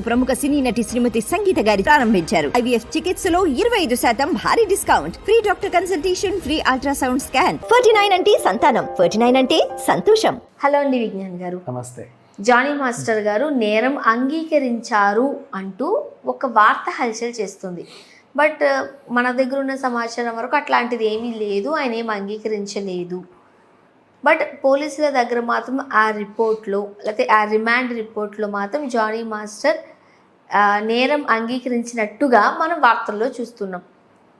ప్రముఖ సినీ నటి శ్రీమతి సంగీత గారి ప్రారంభించారు. ఐవీఎఫ్ చికిత్సలో ఇరవై ఐదు శాతం భారీ discount. Free doctor consultation free ultrasound scan. Ferty nine అంటే సంతానం. ఫర్టీ నైన్ అంటే సంతోషం. హలో అండి విజ్ఞాన్ గారు. నమస్తే. జానీ మాస్టర్ గారు నేరం అంగీకరించారు అంటూ ఒక వార్త హల్చల్ చేస్తుంది. బట్ మన దగ్గర ఉన్న సమాచారం వరకు అట్లాంటిది ఏమీ లేదు. ఆయన ఏం అంగీకరించలేదు. బట్ పోలీసుల దగ్గర మాత్రం ఆ రిపోర్ట్లో లేకపోతే ఆ రిమాండ్ రిపోర్ట్లో మాత్రం జానీ మాస్టర్ నేరం అంగీకరించినట్టుగా మనం వార్తల్లో చూస్తున్నాం.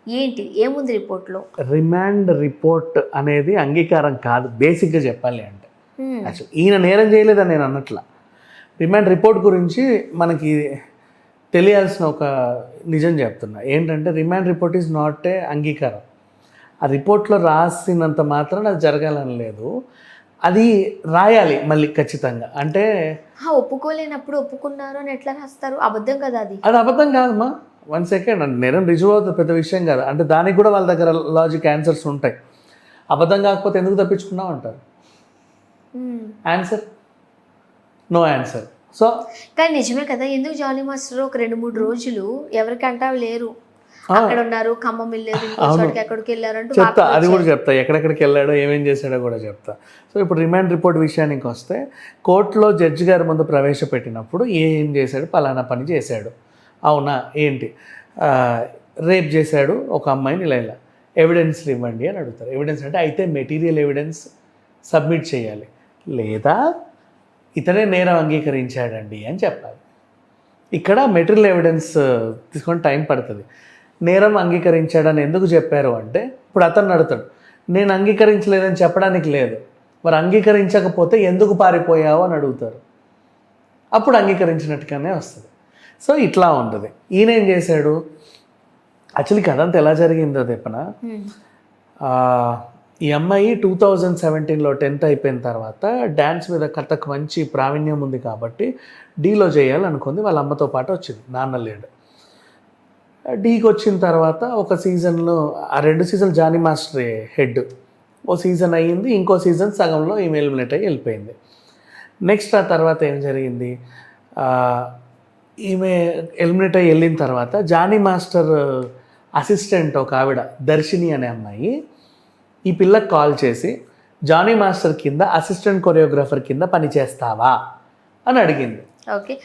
ఏంటి? ఏముంది రిపోర్ట్లో? రిమాండ్ రిపోర్ట్ అనేది అంగీకారం కాదు. బేసిక్గా చెప్పాలి అంటే. యాక్చువల్ ఈయన నేరం చేయలేదని నేను అన్నట్ల రిమాండ్ రిపోర్ట్ గురించి మనకి తెలియాల్సిన ఒక నిజం చెప్తున్నా. ఏంటంటే remand report is not a అంగీకారం. ఆ రిపోర్ట్లో రాసినంత మాత్రం అది జరగాలని లేదు. అది రాయాలి మళ్ళీ ఖచ్చితంగా. అంటే ఒప్పుకోలేనప్పుడు ఒప్పుకున్నారు అని ఎట్లా రాస్తారు? అబద్ధం కదా అది. అది అబద్ధం కాదమ్మా. వన్ సెకండ్ అంటే నేరం రుజువు అవుతుంది పెద్ద విషయం కాదు. అంటే దానికి కూడా వాళ్ళ దగ్గర లాజిక్ ఆన్సర్స్ ఉంటాయి. అబద్ధం కాకపోతే ఎందుకు తప్పించుకున్నావు అంటారు. ఆన్సర్ నో ఆన్సర్ సో కానీ నిజమే కదా ఎందుకు జానీ మాస్టర్ ఒక రెండు మూడు రోజులు ఎవరికంటా లేరు. అక్కడ ఉన్నారు ఖమ్మం వెళ్ళారు ఎక్కడికి వెళ్ళారంటూ చెప్తా అది కూడా. చెప్తా. ఎక్కడెక్కడికి వెళ్ళాడో ఏమేం చేశాడో కూడా చెప్తా. సో ఇప్పుడు రిమాండ్ రిపోర్ట్ విషయానికి వస్తే కోర్టులో జడ్జి గారి ముందు ప్రవేశపెట్టినప్పుడు ఏం చేశాడు? పలానా పని చేశాడు. అవునా? ఏంటి? రేప్ చేశాడు ఒక అమ్మాయిని ఇలా ఇలా ఎవిడెన్స్లు ఇవ్వండి అని అడుగుతారు. ఎవిడెన్స్ అంటే అయితే మెటీరియల్ ఎవిడెన్స్ సబ్మిట్ చేయాలి. లేదా ఇతనే నేరం అంగీకరించాడండి అని చెప్పాలి. ఇక్కడ మెటీరియల్ ఎవిడెన్స్ తీసుకొని టైం పడుతుంది. నేరం అంగీకరించాడని ఎందుకు చెప్పారు అంటే ఇప్పుడు అతను అడుగుతాడు నేను అంగీకరించలేదని చెప్పడానికి లేదు. మరి అంగీకరించకపోతే ఎందుకు పారిపోయావు? అని అడుగుతారు. అప్పుడు అంగీకరించినట్టుగానే వస్తుంది. సో ఇట్లా ఉంటుంది. ఈయన ఏం చేశాడు? యాక్చువల్లీ కథ అంతా ఎలా జరిగిందో. ఆ, ఈ అమ్మాయి టూ థౌజండ్ సెవెంటీన్లో టెన్త్ అయిపోయిన తర్వాత డ్యాన్స్ మీద కథకు మంచి ప్రావీణ్యం ఉంది కాబట్టి డీలో చేయాలనుకుంది. వాళ్ళ అమ్మతో పాటు వచ్చింది. నాన్న లేడు. డీకి వచ్చిన తర్వాత ఒక సీజన్లో ఆ రెండు సీజన్ జానీ మాస్టర్ హెడ్. ఓ సీజన్ అయ్యింది ఇంకో సీజన్ సగంలో ఈమె ఎలిమినేట్ అయ్యి వెళ్ళిపోయింది. నెక్స్ట్ ఆ తర్వాత ఏం జరిగింది? ఈమె ఎలిమినేట్ అయ్యి వెళ్ళిన తర్వాత జానీ మాస్టర్ అసిస్టెంట్ ఒక ఆవిడ దర్శిని అనే అమ్మాయి ఈ పిల్లకి కాల్ చేసి జానీ మాస్టర్ కింద అసిస్టెంట్ కొరియోగ్రాఫర్ కింద పనిచేస్తావా? అని అడిగింది. ఓకే.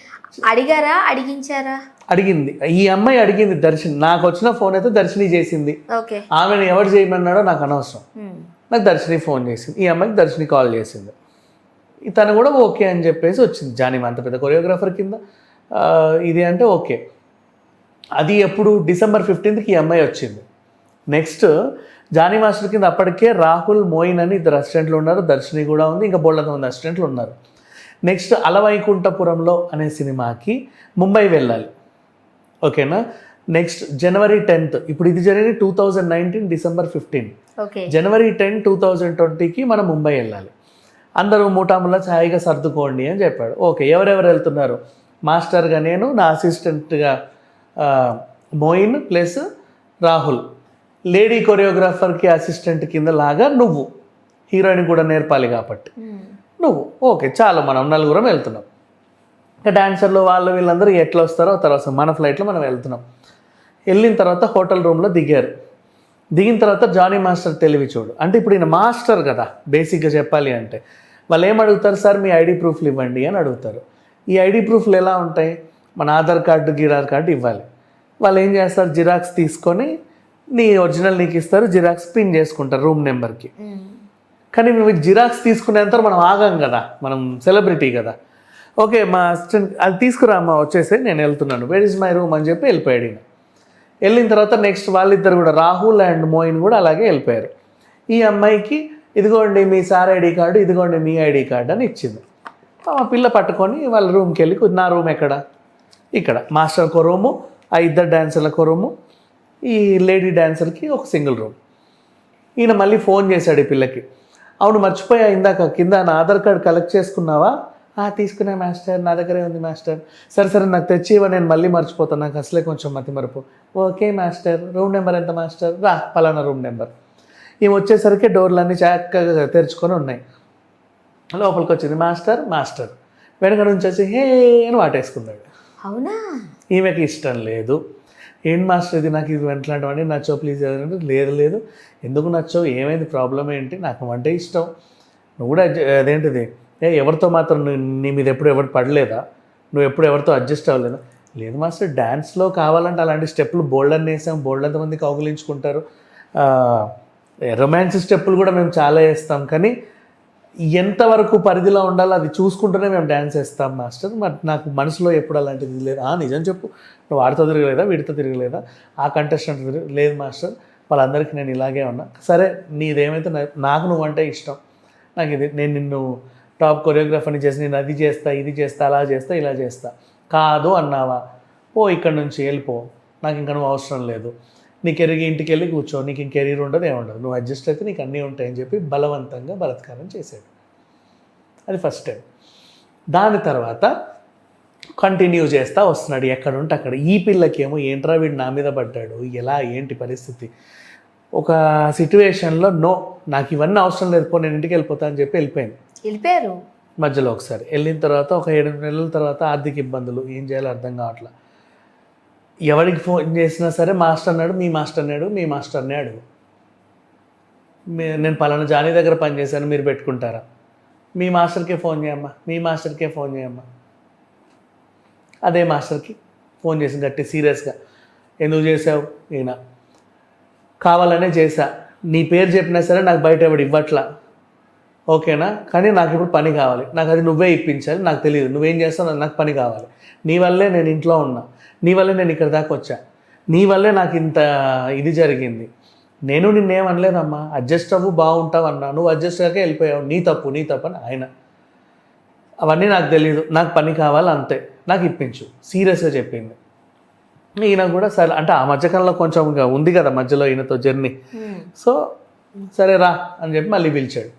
అడిగారా? అడిగించారా? అడిగింది. ఈ అమ్మాయి అడిగింది దర్శిని. నాకు వచ్చిన ఫోన్ అయితే దర్శిని చేసింది. ఓకే. ఆమెను ఎవరు చేయమన్నాడో నాకు అనవసరం. నాకు దర్శిని ఫోన్ చేసింది. ఈ అమ్మాయికి దర్శిని కాల్ చేసింది. తను కూడా ఓకే అని చెప్పేసి వచ్చింది. జానీ అంత పెద్ద కొరియోగ్రాఫర్ కింద. ఇది అంటే ఓకే. అది ఎప్పుడు? డిసెంబర్ ఫిఫ్టీన్త్కి ఈ అమ్మాయి వచ్చింది. నెక్స్ట్ జానీ మాస్టర్ కింద అప్పటికే రాహుల్ మోయిన్ అని ఇద్దరు అసిస్టెంట్లు ఉన్నారు. దర్శిని కూడా ఉంది. ఇంకా బోళ్ళ మంది అసిస్టెంట్లు ఉన్నారు. నెక్స్ట్ అలవైకుంఠపురంలో అనే సినిమాకి ముంబై వెళ్ళాలి. ఓకేనా? Next January tenth. ఇప్పుడు ఇది జరిగింది two thousand nineteen December fifteen. January ten two thousand ట్వంటీకి మనం ముంబై వెళ్ళాలి. అందరూ మూటాముల్లా ఛాయిగా సర్దుకోండి అని చెప్పాడు. ఓకే ఎవరెవరు వెళ్తున్నారు? మాస్టర్గా నేను నా అసిస్టెంట్గా మోయిన్ ప్లస్ రాహుల్. లేడీ కొరియోగ్రాఫర్కి అసిస్టెంట్ కింద లాగా నువ్వు. హీరోయిన్ కూడా నేర్పాలి కాబట్టి. నువ్వు. ఓకే చాలు మనం నలుగురం వెళ్తున్నాం. ఇంకా డాన్సర్లు వాళ్ళు వీళ్ళందరూ ఎట్లా వస్తారో తర్వాత మన ఫ్లైట్లో మనం వెళ్తున్నాం. వెళ్ళిన తర్వాత హోటల్ రూమ్లో దిగారు. దిగిన తర్వాత జానీ మాస్టర్ తెలివి చూడు. అంటే ఇప్పుడు ఈయన మాస్టర్ కదా బేసిక్గా చెప్పాలి అంటే. వాళ్ళు ఏం అడుగుతారు? సార్ మీ ఐడి ప్రూఫ్లు ఇవ్వండి అని అడుగుతారు. ఈ ఐడి ప్రూఫ్లు ఎలా ఉంటాయి? మన ఆధార్ కార్డు గిరార్ కార్డు ఇవ్వాలి. వాళ్ళు ఏం చేస్తారు? జిరాక్స్ తీసుకొని నీ ఒరిజినల్ నీకు ఇస్తారు జిరాక్స్ పిన్ చేసుకుంటారు రూమ్ నెంబర్కి. కానీ మేము జిరాక్స్ తీసుకునేంత మనం ఆగాం కదా మనం సెలబ్రిటీ కదా. ఓకే మా అసిస్టెంట్ అది తీసుకురా అమ్మ వచ్చేసి నేను వెళ్తున్నాను. వేర్ ఇస్ మై రూమ్ అని చెప్పి వెళ్ళిపోయాడు ఈయన. వెళ్ళిన తర్వాత నెక్స్ట్ వాళ్ళిద్దరు కూడా రాహుల్ అండ్ మోయిన్ కూడా అలాగే వెళ్ళిపోయారు. ఈ అమ్మాయికి ఇదిగోండి మీ సార్ ఐడి కార్డు ఇదిగోండి మీ ఐడి కార్డు అని ఇచ్చింది. ఆ పిల్ల పట్టుకొని వాళ్ళ రూమ్కి వెళ్ళి నా రూమ్ ఎక్కడ? ఇక్కడ. మాస్టర్కి రూము ఆ ఇద్దరు డాన్సర్లకు రూము ఈ లేడీ డాన్సర్కి ఒక సింగిల్ రూమ్. ఈయన మళ్ళీ ఫోన్ చేశాడు ఈ పిల్లకి. అవును మర్చిపోయా ఇందాక కింద నా ఆధార్ కార్డ్ కలెక్ట్ చేసుకున్నావా? "ఆ, తీసుకున్నా మాస్టర్ నా దగ్గరే ఉంది మాస్టర్. సరే సరే నాకు తెచ్చి ఇవ్వ నేను మళ్ళీ మర్చిపోతాను. నాకు అసలే కొంచెం మతి మరుపు. Okay master. రూమ్ నెంబర్ ఎంత మాస్టర్? రా పలానా రూమ్ నెంబర్. ఈమె వచ్చేసరికి డోర్లన్నీ చక్కగా తెరుచుకొని ఉన్నాయి. లోపలికి వచ్చింది మాస్టర్ మాస్టర్. వెనక నుంచి వచ్చి హే అని వాటేసుకున్నాడు. అవునా? ఈమెకి ఇష్టం లేదు. ఏంటి మాస్టర్ ఇది? నాకు ఇది ఇట్లాంటివన్నీ నచ్చో ప్లీజ్ ఏదంటే లేదు లేదు. ఎందుకు నచ్చో ఏమైంది? ప్రాబ్లం ఏంటి? నాకు వంటే ఇష్టం. నువ్వు కూడా అదేంటిది? ఏ ఎవరితో మాత్రం నీ మీద ఎప్పుడు ఎవరు పడలేదా? నువ్వు ఎప్పుడు ఎవరితో అడ్జస్ట్ అవ్వలేదా? లేదు మాస్టర్ డ్యాన్స్లో కావాలంటే అలాంటి స్టెప్పులు బోల్డ్ అని వేసాం. బోల్డ్ అంతమంది కౌగులించుకుంటారు. రొమాన్స్ స్టెప్పులు కూడా మేము చాలా వేస్తాం. కానీ ఎంతవరకు పరిధిలో ఉండాలో అది చూసుకుంటూనే మేము డ్యాన్స్ వేస్తాం మాస్టర్. మరి నాకు మనసులో ఎప్పుడు అలాంటిది లేదు. ఆ నిజం చెప్పు. నువ్వు వాడితో తిరగలేదా వీడితో తిరగలేదా? ఆ కంటెస్టెంట్ లేదు మాస్టర్. వాళ్ళందరికీ నేను ఇలాగే ఉన్నా. సరే నీదేమైతే నాకు నువ్వంటే ఇష్టం. నాకు ఇది నేను నిన్ను టాప్ కొరియోగ్రాఫర్ని చేసి నేను అది చేస్తా ఇది చేస్తా అలా చేస్తా ఇలా చేస్తా. కాదు అన్నావా? ఓ ఇక్కడ నుంచి వెళ్ళిపో. నాకు ఇంకా నువ్వు అవసరం లేదు. నీ కెరీర్ ఇంటికి వెళ్ళి కూర్చో నీకు ఇంక కెరీర్ ఉండదు ఏముండదు నువ్వు అడ్జస్ట్ అయితే నీకు అన్నీ ఉంటాయని చెప్పి బలవంతంగా బలత్కారం చేశాడు అది ఫస్ట్ టైం దాని తర్వాత కంటిన్యూ చేస్తా వస్తున్నాడు ఎక్కడ ఉంటే అక్కడ. ఈ పిల్లకేమో ఏంట్రా వీడు నా మీద పడ్డాడు ఎలా ఏంటి పరిస్థితి? ఒక సిట్యువేషన్లో నో నాకు ఇవన్నీ అవసరం లేదు పో నేను ఇంటికి వెళ్ళిపోతా అని చెప్పి వెళ్ళిపోయింది వెళ్ళిపోయారు? మధ్యలో ఒకసారి. వెళ్ళిన తర్వాత ఒక ఏడు నెలల తర్వాత ఆర్థిక ఇబ్బందులు ఏం చేయాలో అర్థం కావట్లా. ఎవరికి ఫోన్ చేసినా సరే మాస్టర్ అన్నాడు మీ మాస్టర్ అన్నాడు మీ మాస్టర్ అన్నాడు. నేను పలానా జానీ దగ్గర పనిచేశాను మీరు పెట్టుకుంటారా? మీ మాస్టర్కే ఫోన్ చేయమ్మా మీ మాస్టర్కే ఫోన్ చేయమ్మా. అదే మాస్టర్కి ఫోన్ చేసి గట్టి సీరియస్గా. ఎందుకు చేసావు ఈయన. కావాలనే చేశా. నీ పేరు చెప్పినా సరే నాకు బయట ఎవడు ఇవ్వట్లా. ఓకేనా? కానీ నాకు ఇప్పుడు పని కావాలి. నాకు అది నువ్వే ఇప్పించాలి. నాకు తెలియదు నువ్వేం చేస్తావు నాకు పని కావాలి. నీ వల్లే నేను ఇంట్లో ఉన్నా. నీ వల్లే నేను ఇక్కడ దాకా వచ్చా. నీ వల్లే నాకు ఇంత ఇది జరిగింది. నేను నిన్నేం అనలేదమ్మా అడ్జస్ట్ అవ్వు బాగుంటావు అన్నా నువ్వు అడ్జస్ట్ కాక వెళ్ళిపోయావు. నీ తప్పు నీ తప్పు అని ఆయన. అవన్నీ నాకు తెలియదు నాకు పని కావాలి అంతే. నాకు ఇప్పించు. సీరియస్గా చెప్పింది. ఈయన కూడా సరే. అంటే ఆ మధ్యకాలంలో కొంచెం ఉంది కదా మధ్యలో ఈయనతో జర్నీ. సో సరే రా అని చెప్పి మళ్ళీ పిలిచాడు.